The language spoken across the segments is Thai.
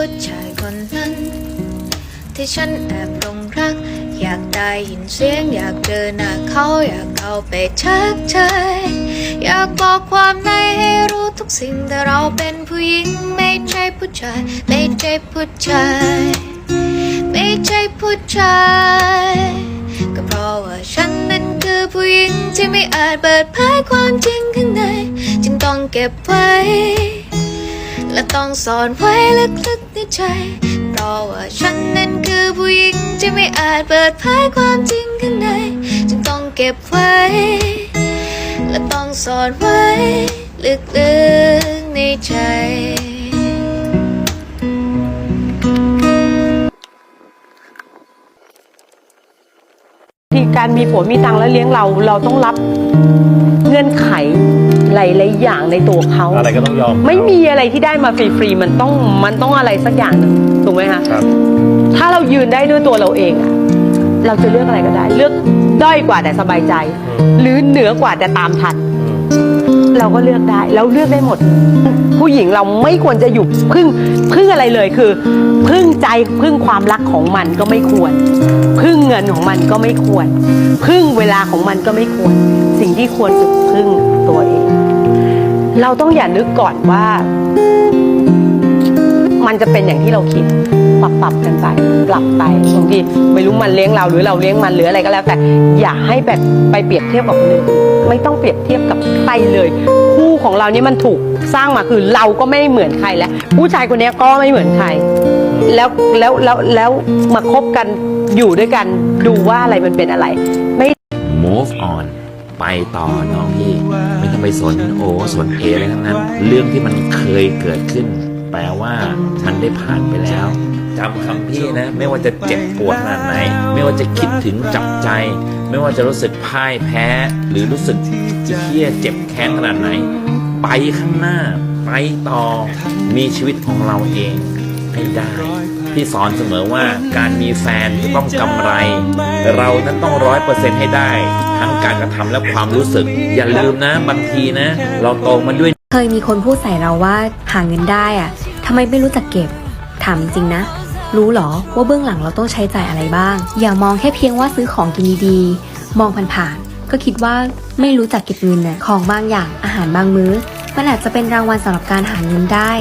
ผู้ชายคนนั้น ที่ฉันแอบหลงรัก อยากได้ยินเสียงอยากเจอหน้าเขาอยากเข้าไปทักทายอยากบอกความในให้รู้ทุกสิ่งแต่เราเป็นผู้หญิง ไม่ใช่ผู้ชาย ไม่ใช่ผู้ชาย ไม่ใช่ผู้ชายก็เพราะว่าฉันนั้นคือผู้หญิงที่ไม่อาจเปิดเผยความจริงข้างในจึงต้องเก็บไว้ และต้องซ่อนไว้ลึกๆในใจ เพราะว่าฉันนั้นคือผู้หญิงที่ไม่อาจเปิดเผยความจริงข้างในจึงต้องเก็บไว้ และต้องซ่อนไว้ลึกๆในใจที่การมีผัวมีตังค์แล้วเลี้ยงเรา เราต้องรับเงื่อนไข หลายๆอย่างในตัวเขา อะไรก็ต้องยอมไม่มีอะไรที่ได้มาฟรีๆมันต้องมันต้องอะไรสักอย่างหนึ่งถูกไหมคะครับ ถ้าเรายืนได้ด้วยตัวเราเองอะเราจะเลือกอะไรก็ได้ เลือกด้อยกว่าแต่สบายใจหรือเหนือกว่าแต่ตามทัน เราก็เลือกได้เราเลือกได้หมด ผู้หญิงเราไม่ควรจะอยู่พึ่งพึ่งอะไรเลยคือ พึ่งใจพึ่งความรักของมันก็ไม่ควร เงินของมันก็ไม่ควร พึ่งเวลาของมันก็ไม่ควร สิ่งที่ควรคือพึ่งตัวเอง เราต้องอย่านึกก่อนว่า มันจะเป็นอย่างที่เราคิดปรับปรับกันไปปรับไปบางทีไม่รู้มันเลี้ยงเราหรือเราเลี้ยงมันหรืออะไรก็แล้ว แต่อย่าให้แบบไปเปรียบเทียบกับคนอื่นไม่ต้องเปรียบเทียบกับใครเลย คู่ของเรานี่มันถูกสร้างมาคือเราก็ไม่เหมือนใครแล้วผู้ชายคนนี้ก็ไม่เหมือนใคร แล้วแล้วแล้วแล้วมาคบกันอยู่ด้วยกันดูว่าอะไรมันเป็นอะไร ไม่ move on ไปต่อน้องพี่ ไม่ต้องไปสนโอสนเออะไรทั้งนั้น เรื่องที่มันเคยเกิดขึ้น แปลว่ามันได้ผ่านไปแล้วจำคำพี่นะ ไม่ว่าจะเจ็บปวดขนาดไหน ไม่ว่าจะคิดถึงจับใจ ไม่ว่าจะรู้สึกพ่ายแพ้ หรือรู้สึกเครียดเจ็บแค้นขนาดไหน ไปข้างหน้า ไปต่อมีชีวิตของเราเอง ให้ได้ ที่สอนเสมอว่าการมีแฟนต้องกำไร เรานั้นต้องร้อยเปอร์เซ็นต์ให้ได้ ทั้งการกระทำและความรู้สึก อย่าลืมนะบางทีนะ เราโตมาด้วย เคยมีคนพูดใส่เราว่าหาเงินได้อะทำไมไม่รู้จักเก็บ ถามจริงนะ รู้หรอว่าเบื้องหลังเราต้องใช้จ่ายอะไรบ้าง อย่ามองแค่เพียงว่าซื้อของกินดีๆมองผ่านๆก็คิดว่าไม่รู้จักเก็บเงินน่ะของบางอย่างอาหารบางมื้อ มันอาจจะเป็นรางวัลสำหรับการหาเงินได้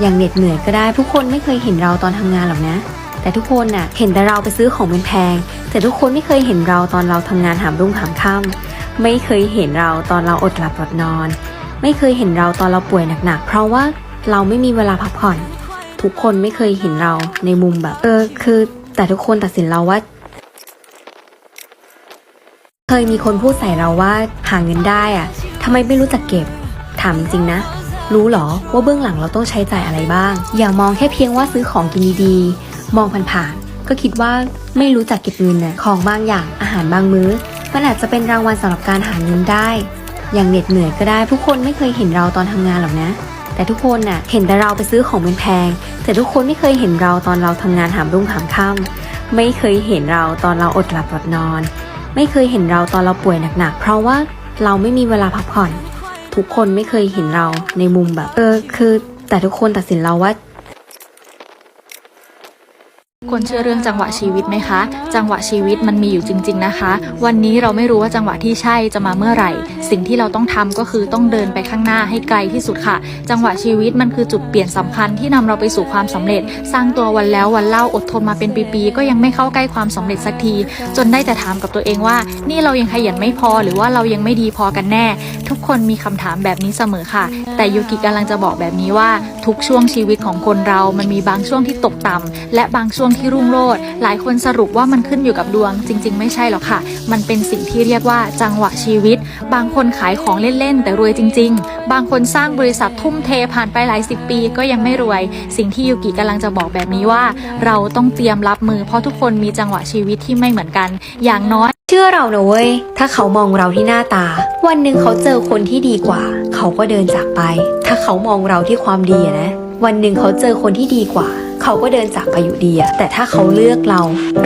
อย่างเหน็ดเหนื่อยก็ได้ ทุกคนไม่เคยเห็นเราตอนทำงานหรอกนะ แต่ทุกคนน่ะเห็นแต่เราไปซื้อของแพงๆแต่ทุกคนไม่เคยเห็นเราตอนเราทำงานหามรุ่งหามค่ำไม่เคยเห็นเราตอนเราอดหลับอดนอน ไม่เคยเห็นเราตอนเราป่วยหนักๆเพราะว่าเราไม่มีเวลาพักผ่อน ทุกคนไม่เคยเห็นเราในมุมแบบ เออคือ แต่ทุกคนตัดสินเราว่าเคยมีคนพูดใส่เราว่าหาเงินได้อะทำไมไม่รู้จักเก็บ ถามจริงนะ รู้เหรอว่าเบื้องหลังเราต้องใช้จ่ายอะไรบ้าง อย่ามองแค่เพียงว่าซื้อของกินดีๆ มองผ่านๆ ก็คิดว่าไม่รู้จักเก็บเงินน่ะของบางอย่างอาหารบางมื้อ มันอาจจะเป็นรางวัลสำหรับการหาเงินได้ อย่างเหน็ดเหนื่อยก็ได้ทุกคนไม่เคยเห็นเราตอนทำงานหรอกนะ แต่ทุกคนน่ะเห็นแต่เราไปซื้อของแพงๆแต่ทุกคนไม่เคยเห็นเราตอนเราทำงานหามรุ่งหามค่ำไม่เคยเห็นเราตอนเราอดหลับอดนอน ไม่เคยเห็นเราตอนเราป่วยหนักๆ เพราะว่าเราไม่มีเวลาพักผ่อน ทุกคนไม่เคยเห็นเราในมุมแบบ เออคือแต่ทุกคนตัดสินเราว่า คนเชื่อเรื่องจังหวะชีวิตไหมคะ จังหวะชีวิตมันมีอยู่จริง ๆนะคะ วันนี้เราไม่รู้ว่าจังหวะที่ใช่จะมาเมื่อไหร่ สิ่งที่เราต้องทำก็คือต้องเดินไปข้างหน้าให้ไกลที่สุดค่ะ จังหวะชีวิตมันคือจุดเปลี่ยนสำคัญที่นำเราไปสู่ความสำเร็จ สร้างตัววันแล้ววันเล่าอดทนมาเป็นปีๆก็ยังไม่เข้าใกล้ความสำเร็จสักที จนได้แต่ถามกับตัวเองว่า นี่เรายังขยันไม่พอหรือว่าเรายังไม่ดีพอกันแน่ ทุกคนมีคำถามแบบนี้เสมอค่ะ แต่ยูกิกำลังจะบอกแบบนี้ว่าทุกช่วงชีวิตของคนเรามันมีบางช่วงที่ตกต่ำและบางช่วงที่รุ่งโรจน์หลายคนสรุปว่ามันขึ้นอยู่กับดวง จริง ๆ ไม่ใช่หรอกค่ะ มันเป็นสิ่งที่เรียกว่าจังหวะชีวิต บางคนขายของเล่น ๆ แต่รวยจริง ๆ บางคนสร้างบริษัททุ่มเทผ่านไปหลายสิบปีก็ยังไม่รวย สิ่งที่ยูกิกำลังจะบอกแบบนี้ว่า เราต้องเตรียมรับมือ เพราะทุกคนมีจังหวะชีวิตที่ไม่เหมือนกัน อย่างน้อยเชื่อเรานะเว้ย ถ้าเขามองเราที่หน้าตา วันหนึ่งเขาเจอคนที่ดีกว่า เขาก็เดินจากไป ถ้าเขามองเราที่ความดีนะ วันหนึ่งเขาเจอคนที่ดีกว่า เขาก็เดินจากไปอยู่ดีอะแต่ถ้าเขาเลือกเรา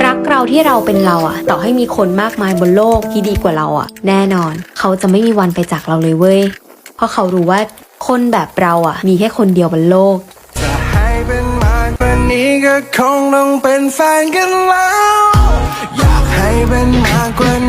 รักเราที่เราเป็นเราอะต่อให้มีคนมากมายบนโลกที่ดีกว่าเราอะแน่นอน เขาจะไม่มีวันไปจากเราเลยเว้ย เพราะเขารู้ว่าคนแบบเราอะมีแค่คนเดียวบนโลกจะให้เป็นไม้เป็นคงต้องเป็นแฟนกันแล้ว อยากให้เป็นมากกว่า